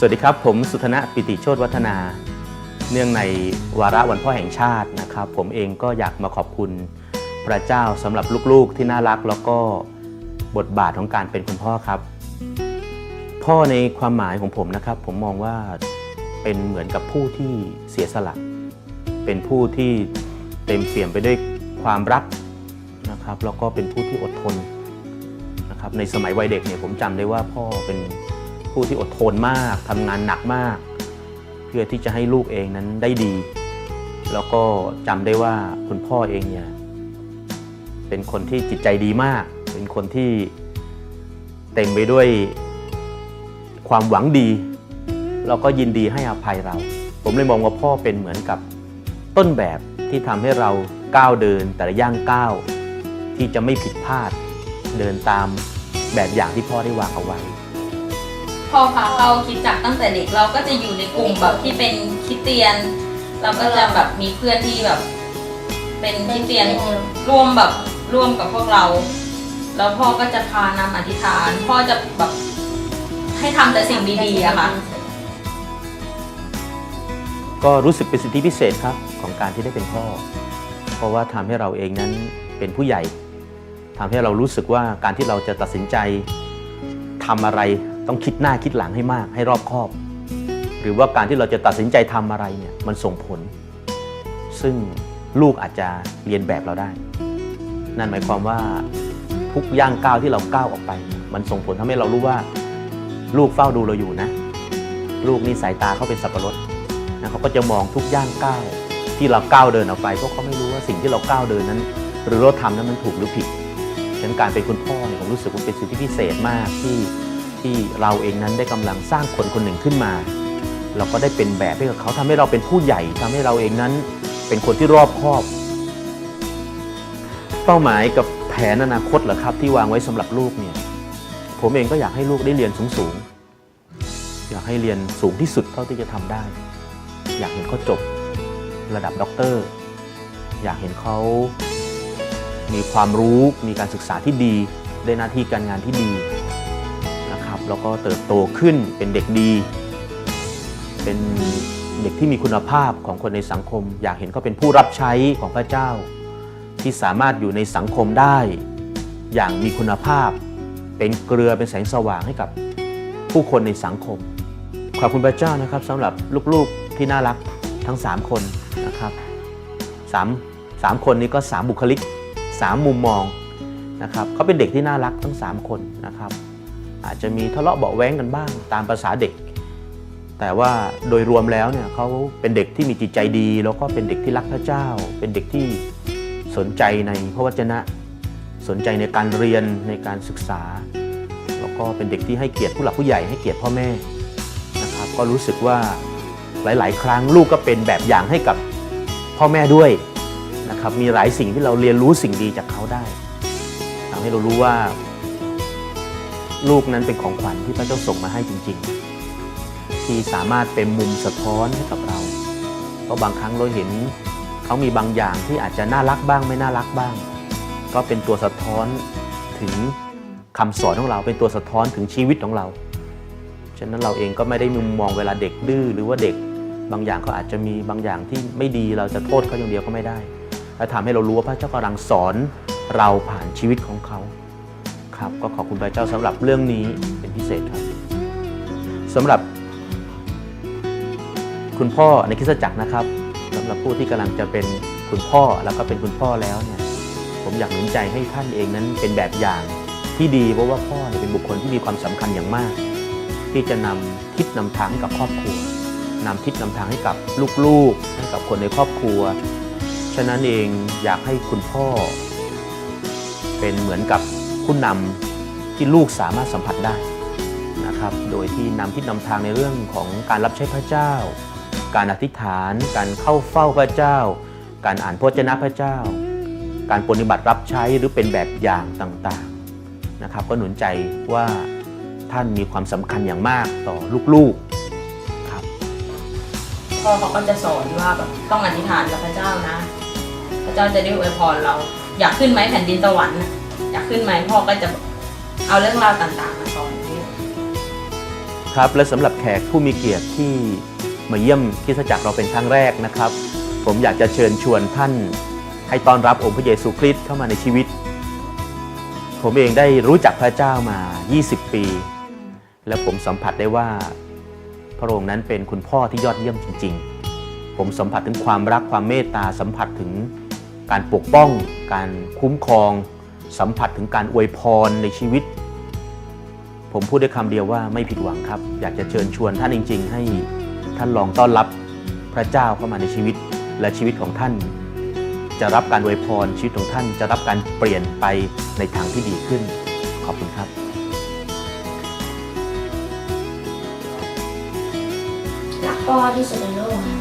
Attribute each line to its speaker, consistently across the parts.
Speaker 1: สวัสดีครับ ผมสุธนะปิติโชตวัฒนา เนื่องในวาระวันพ่อแห่งชาตินะครับ ผมเองก็อยากมาขอบคุณพระเจ้าสำหรับลูกๆที่น่ารักแล้วก็บทบาทของการเป็นคุณพ่อครับ พ่อในความหมายของผมนะครับ ผมมองว่าเป็นเหมือนกับผู้ที่เสียสละ เป็นผู้ที่เต็มเปี่ยมไปด้วยความรักนะครับ แล้วก็เป็นผู้ที่อดทนนะครับในสมัยวัยเด็กเนี่ยผมจำได้ว่าพ่อเป็น ผู้ที่อดทนมากทำงานหนักมาก เพื่อที่จะให้ลูกเองนั้นได้ดี แล้วก็จำได้ว่าคุณพ่อเองเนี่ยเป็นคนที่จิตใจดีมาก เป็นคนที่เต็มไปด้วยความหวังดีแล้วก็ยินดีให้อภัยเรา ผมเลยมองว่าพ่อเป็นเหมือนกับต้นแบบที่ทำให้เราก้าวเดินแต่ละย่างก้าวที่จะไม่ผิดพลาดเดินตามแบบอย่างที่พ่อได้วางเอาไว้
Speaker 2: พ่อพาเข้าคิดจักตั้งแต่เด็กเราก็จะอยู่ในกลุ่มแบบที่เป็นคริสเตียน เราก็จะแบบมีเพื่อนที่แบบ เป็นคริสเตียนร่วมแบบร่วมกับพวกเรา แล้วพ่อก็จะพานำอธิษฐาน พ่อจะแบบให้ทำแต่สิ่งดีๆอะค่ะ
Speaker 1: ก็รู้สึกเป็นสิทธิพิเศษครับของการที่ได้เป็นพ่อ เพราะว่าทำให้เราเองนั้นเป็นผู้ใหญ่ทำให้เรารู้สึกว่าการที่เราจะตัดสินใจทำอะไร ต้องคิดหน้าคิดหลังให้มากให้รอบคอบ หรือว่าการที่เราจะตัดสินใจทำอะไรเนี่ยมันส่งผล ซึ่งลูกอาจจะเรียนแบบเราได้ นั่นหมายความว่าทุกย่างก้าวที่เราก้าวออกไป มันส่งผลทำให้เรารู้ว่า ลูกเฝ้าดูเราอยู่นะ ลูกนี่สายตาเขาเป็นสับปะรดนะเขาก็จะมองทุกย่างก้าวที่เราก้าวเดินออกไปเพราะเขาไม่รู้ว่าสิ่งที่เราก้าวเดินนั้น หรือเราทำนั้นมันถูกหรือผิดฉะนั้นการเป็นคุณพ่อเนี่ยผมรู้สึกว่าเป็นสิ่งที่พิเศษมากที่ ที่เราเองนั้นได้กำลังสร้างคนคนหนึ่งขึ้นมา เราก็ได้เป็นแบบให้กับเขาทำให้เราเป็นผู้ใหญ่ทำให้เราเองนั้นเป็นคนที่รอบคอบ เป้าหมายกับแผนอนาคตเหรอครับ ที่วางไว้สำหรับลูกเนี่ยผมเองก็อยากให้ลูกได้เรียนสูงๆอยากให้เรียนสูงที่สุดเท่าที่จะทำได้ อยากเห็นเขาจบระดับด็อกเตอร์ อยากเห็นเขามีความรู้มีการศึกษาที่ดี ได้หน้าที่การงานที่ดี แล้วก็เติบโตขึ้นเป็นเด็กดี เป็นเด็กที่มีคุณภาพของคนในสังคม อยากเห็นเขาเป็นผู้รับใช้ของพระเจ้า ที่สามารถอยู่ในสังคมได้ อย่างมีคุณภาพ เป็นเกลือเป็นแสงสว่างให้กับผู้คนในสังคม ขอบคุณพระเจ้านะครับสำหรับลูกๆที่น่ารักทั้ง 3 คนนะครับสามสามคนนี้ก็ 3 บุคลิก 3 มุมมองนะครับเขาเป็นเด็กที่น่ารักทั้ง 3 คนนะครับ อาจจะมีทะเลาะเบาแว้งกันบ้างตามภาษาเด็ก แต่ว่าโดยรวมแล้วเนี่ยเขาเป็นเด็กที่มีจิตใจดี แล้วก็เป็นเด็กที่รักพระเจ้า เป็นเด็กที่สนใจในพระวจนะ สนใจในการเรียนในการศึกษา แล้วก็เป็นเด็กที่ให้เกียรติผู้หลักผู้ใหญ่ให้เกียรติพ่อแม่นะครับก็รู้สึกว่าหลาย ๆ ครั้งลูกก็เป็นแบบอย่างให้กับพ่อแม่ด้วยนะครับมีหลายสิ่งที่เราเรียนรู้สิ่งดีจากเขาได้ทำให้เรารู้ว่า ลูกนั้นเป็นของขวัญที่พระเจ้าส่งมาให้จริง ๆ ที่สามารถเป็นมุมสะท้อนให้กับเรา เพราะบางครั้งเราเห็นเขามีบางอย่างที่อาจจะน่ารักบ้างไม่น่ารักบ้าง ก็เป็นตัวสะท้อนถึงคำสอนของเราเป็นตัวสะท้อนถึงชีวิตของเรา ฉะนั้นเราเองก็ไม่ได้มุมมองเวลาเด็กดื้อหรือว่าเด็กบางอย่างเขาอาจจะมีบางอย่างที่ไม่ดีเราจะโทษเขาอย่างเดียวก็ไม่ได้ และทำให้เรารู้ว่าพระเจ้ากำลังสอนเราผ่านชีวิตของเขา ครับก็ขอบคุณพระเจ้าสำหรับเรื่องนี้เป็นพิเศษครับสำหรับ คุณพ่อในคริสตจักรนะครับสำหรับผู้ที่กำลังจะเป็นคุณพ่อแล้วก็เป็นคุณพ่อแล้วเนี่ยผมอยากหนุนใจให้ท่านเองนั้นเป็นแบบอย่างที่ดีเพราะว่าพ่อเนี่ยเป็นบุคคลที่มีความสำคัญอย่างมาก ที่จะนำทิศนำทางให้กับครอบครัวนำทิศนำทางให้กับลูกๆให้กับคนในครอบครัว ฉะนั้นเองอยากให้คุณพ่อ เป็นเหมือนกับ ผู้นำที่ลูกสามารถสัมผัสได้นะครับ โดยที่นำทิศนำทางในเรื่องของการรับใช้พระเจ้า การอธิษฐาน การเข้าเฝ้าพระเจ้า การอ่านพระเจ้าพระเจ้า การปฏิบัติรับใช้หรือเป็นแบบอย่างต่างๆนะครับ ก็หนุนใจว่าท่านมีความสำคัญอย่างมากต่อลูกๆครับ
Speaker 2: พ่อเขาก็จะสอนว่าแบบต้องอธิษฐานกับพระเจ้านะ พระเจ้าจะได้อวยพรเรา อยากขึ้นไหมแผ่นดินสวรรค์ อยากขึ้นไหมพ่อก็จะเอาเรื่องราวต่างๆ มาสอนนี่
Speaker 1: ครับและสำหรับแขกผู้มีเกียรติที่มาเยี่ยมคริสจักรเราเป็นครั้งแรกนะครับ ผมอยากจะเชิญชวนท่าน ให้ต้อนรับองค์พระเยซูคริสต์เข้ามาในชีวิต ผมเองได้รู้จักพระเจ้ามา 20 ปี และผมสัมผัสได้ว่า พระองค์นั้นเป็นคุณพ่อที่ยอดเยี่ยมจริง ๆ ผมสัมผัสถึงความรักความเมตตาสัมผัสถึงการปกป้อง การคุ้มครอง สัมผัสถึงการอวยพรในชีวิต ผมพูดได้คำเดียวว่าไม่ผิดหวังครับ อยากจะเชิญชวนท่านจริง ๆ ให้ท่านลองต้อนรับพระเจ้าเข้ามาในชีวิตและชีวิตของท่าน จะรับการอวยพรชีวิตของท่าน จะรับการเปลี่ยนไปในทางที่ดีขึ้น ขอบคุณครับ
Speaker 3: รักพ่อที่สุดในโลกค่ะ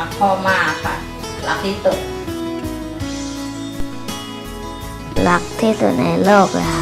Speaker 2: รักพ่อมากค่ะรักที่สุด
Speaker 3: รักที่สุดในโลกเลยค่ะ